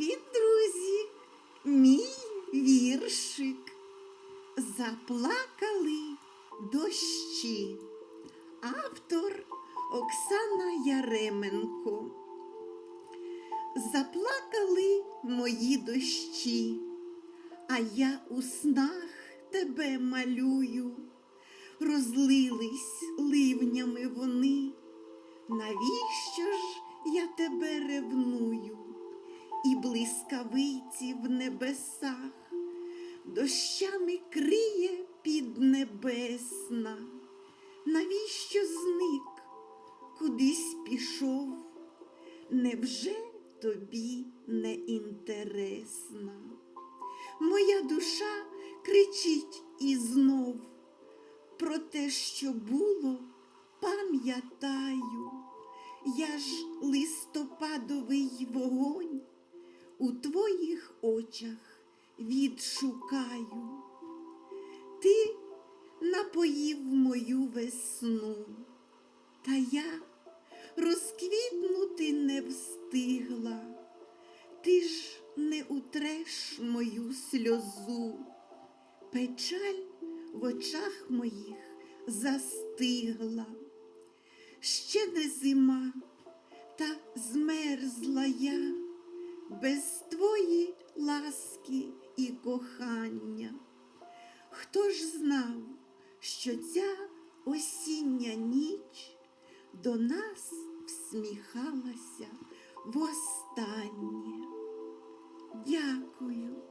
Привіт, друзі! Мій віршик. Заплакали дощі. Автор Оксана Яременко. Заплакали мої дощі, а я у снах тебе малюю. Розлились ливнями вони. Навіщо ж я тебе ревную? І блискавиці в небесах дощами криє піднебесна. Навіщо зник, кудись пішов? Невже тобі не інтересна? Моя душа кричить і знов про те, що було, пам'ятаю. Я ж вогонь у твоїх очах відшукаю. Ти напоїв мою весну, та я розквітнути не встигла. Ти ж не утреш мою сльозу, печаль в очах моїх застигла. Ще не зима, та змерзла я без твої ласки і кохання. Хто ж знав, що ця осіння ніч до нас всміхалася востаннє? Дякую.